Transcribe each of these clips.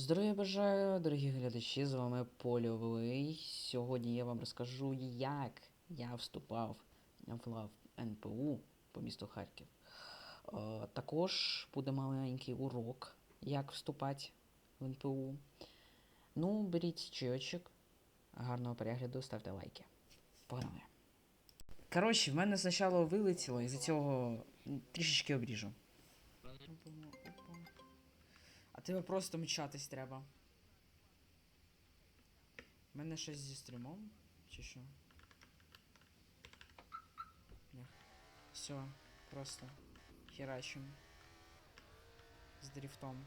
Здоров'я бажаю, дорогі глядачі, з вами Польовий. Сьогодні я вам розкажу, як я вступав в лав НПУ по місту Харків. Е, також буде маленький урок, як вступати в НПУ. Ну, беріть чайочок, гарного перегляду, ставте лайки. Погнали. Коротше, в мене спочатку вилетіло, і за цього трішечки обріжу. А тебе просто мчатись треба. У мене щось зі стрімом? Чи що? Ні. Все, просто херачим. З дрифтом.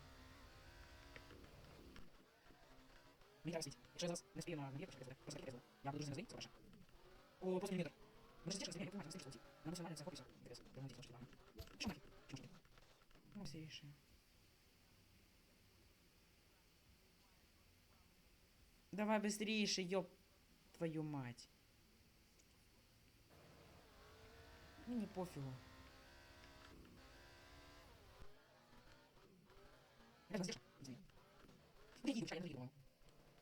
Мені треба світ. Якщо я зараз не спію на набір, то просто кидаю. Я буду не це перше. О, просто мені Ми ж зачем, я понимаю, на стрім На національне це хопіся. Інтерес. Прямо ті трошки Що нафіг? Що нафіг? Ну, все рішення. Давай быстрее, ёб твою мать. Мне пофигу. Я там здесь. Извини. Беги, душа, я не по-моему.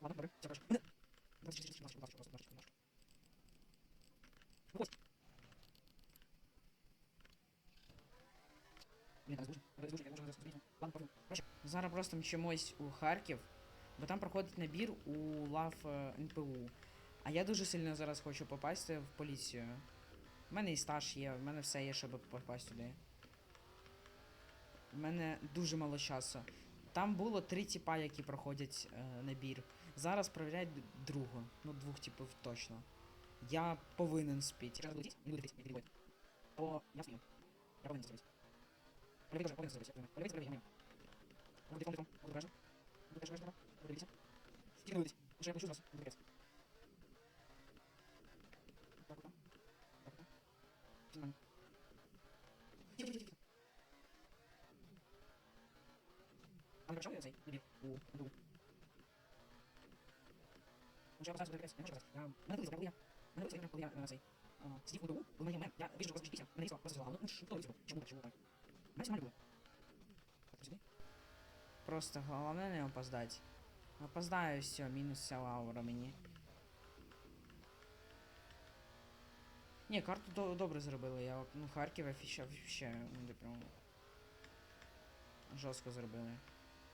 Ладно, добре, все хорошо. 24, 24, 24, 24, 24, 24. Вот. Блин, там звучит. Это звучит, я должен зараз зрозуміти. Ладно, пофігу. Короче, зараз просто мчимось у Харків, бо там проходить набір у лав е, НПУ. А я дуже сильно зараз хочу попасти в поліцію. У мене і стаж є, в мене все є, щоб попасти туди. У мене дуже мало часу. Там було три тіпа, які проходять е, набір. Зараз провіряють другу. Ну, двох типів точно. Я повинен спіти. То я спію. Я повинен зробити. Полюбить теж повинен телефон, телефон. Буду вражен. Буду теж вражен, Буду дивитися. Уже я плачу зараз. Буду капець. Так, так. Так, так. Нормально. Тихо, тихо, тихо. А не прочел я цей набір у НДУ? Може я поставлю капець? Я не можу казати. Я... Мене вилізав, я Мене вилізав, коли я цей... Сидів у НДУ, у мене момент, я що вас пісня. Мене вилізав, просто злагало. Ну, що вилізав? Чому так, чому так? Мене ти сюди? Просто головне не опоздати. Опоздаю, все, мінус вся лаура мені. Ні, карту до- добре зробили. Я ну, Харків офіщав ще ну, прям жорстко зробили.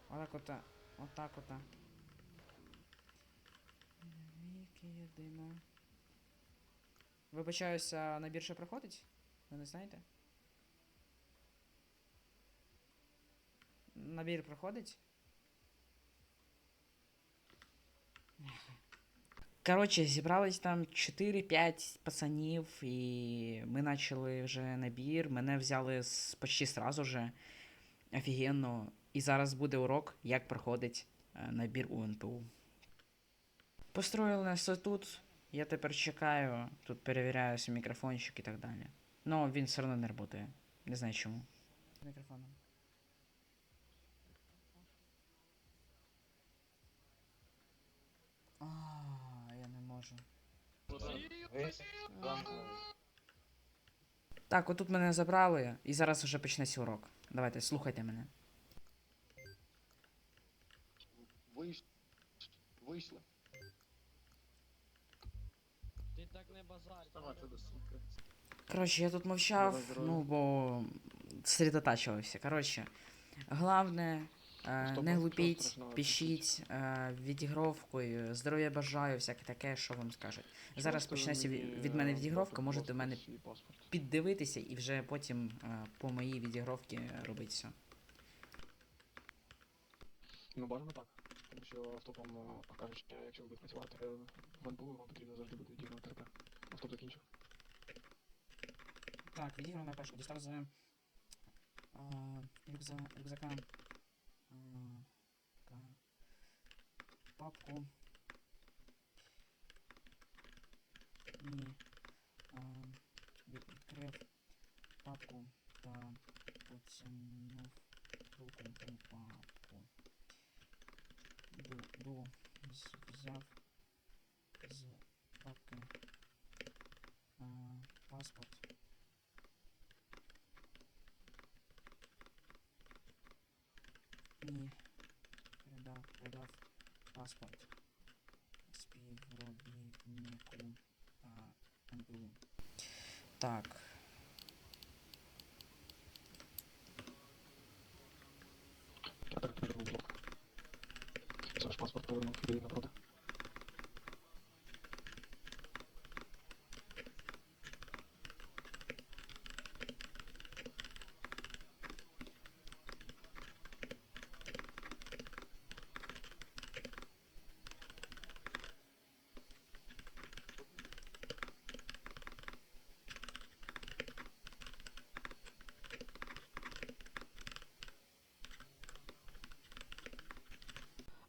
Отак ота. Отак ота. Віки єдино. Вибачаюся, набір ще проходить? Ви не знаєте? Набір проходить? Коротше, зібрались там 4-5 пацанів, і ми почали вже набір. Мене взяли з, почти сразу же. Офігенно. І зараз буде урок, як проходить е, набір у НПУ. Построїли нас тут. Я тепер чекаю, тут перевіряю мікрофончик і так далі. Ну, він все одно не працює. Не знаю чому. Мікрофоном. А, я не можу. Так, отут мене забрали, і зараз вже почнеться урок. Давайте, слухайте мене. Вийш... Вийшли. Ти так не сумки. Коротше, я тут мовчав, ну бо сосредотачивався. Коротше, головне, е, Стоп, не глупіть, пишіть е, відігровкою, здоров'я бажаю, всяке таке, що вам скажуть. Зараз почнеться від, мене е, відігровка, можете в мене піддивитися і вже потім е, по моїй відігровці робити все. Ну, бажано так. Тому що автопом е, кажуть, що якщо ви будете працювати е, в НПУ, вам потрібно завжди буде відігнати ТРП. Автоп закінчив. Так, відіграно перше. Дістав з е, рюкза, рюкзака папку. І відкрив папку та потягнув руку у папку. Ду з- взяв з папки е, паспорт. Паспорт співробітнику а, НПУ. Так. Я так передав блок. Все ж паспорт повернув, іди напроти.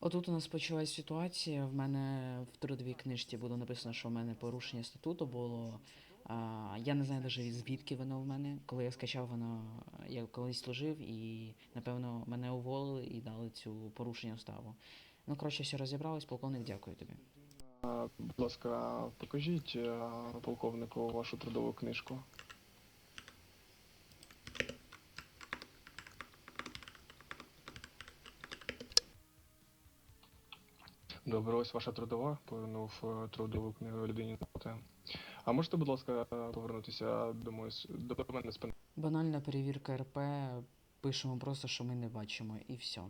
Отут у нас почалась ситуація. В мене в трудовій книжці було написано, що в мене порушення статуту було. А, я не знаю навіть звідки воно в мене. Коли я скачав воно, я колись служив і, напевно, мене уволили і дали цю порушення уставу. Ну, коротше, все розібралось, полковник, дякую тобі. Будь ласка, покажіть е, полковнику вашу трудову книжку. Добре, ось ваша трудова. Повернув е, трудову книгу людині. А можете, будь ласка, повернутися до, мої, с- до мене спини? Банальна перевірка РП. Пишемо просто, що ми не бачимо, і все.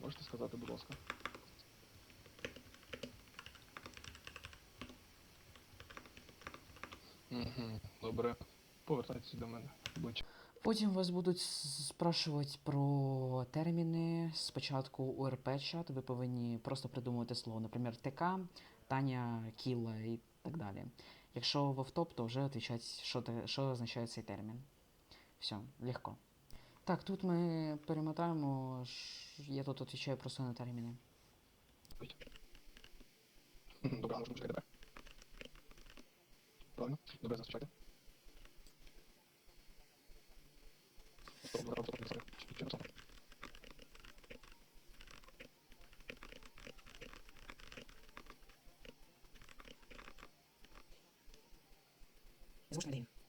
Можете сказати, будь ласка? Угу, добре. Повертайтеся до мене. Обличчя. Потім вас будуть спрашувати про терміни. Спочатку УРП чат, ви повинні просто придумувати слово, наприклад, ТК, Таня, Кіла і так далі. Якщо в автоп, то вже відповідати, що, що означає цей термін. Все, легко. Так, тут ми перемотаємо. Я тут відповідаю просто на терміни. Добре, а можна тебе? Правильно? Добре, зустрічайте. Is not.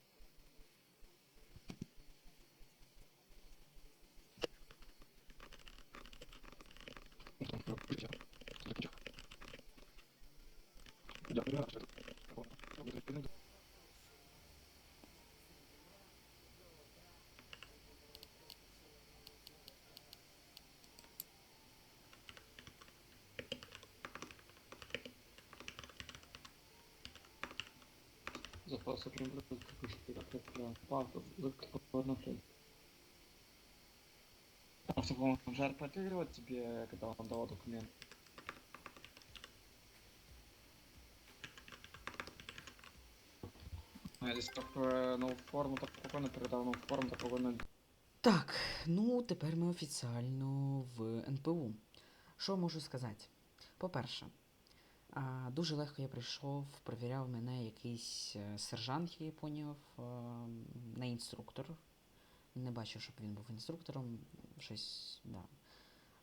Приобретут паспорт, повернуть. А что, по-моему, Жар проигрывает тебе, когда он давал документ? А если только новую форму, так спокойно передал новую форму, так спокойно Так, ну тепер ми офіціально в НПУ. Що можу сказати? По-перше, дуже легко я прийшов, перевіряв мене якийсь е, сержант, я поняв, е, не інструктор. Не бачив, щоб він був інструктором. Щось, да.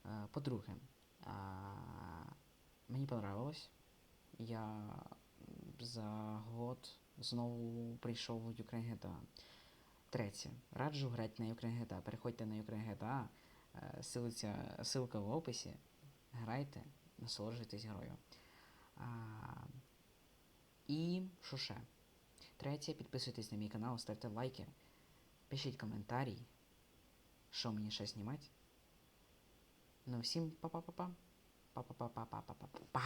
Е, По-друге, мені понравилось. Я за год знову прийшов в Ukraine GTA. Третє. Раджу грати на Ukraine GTA. Переходьте на Ukraine GTA. ссылка в описі. Грайте, насолоджуйтесь грою. А, і що ще? Третє, підписуйтесь на мій канал, ставте лайки, пишіть коментарі, що мені ще знімати. Ну всім па-па-па-па. Па-па-па-па-па-па-па-па.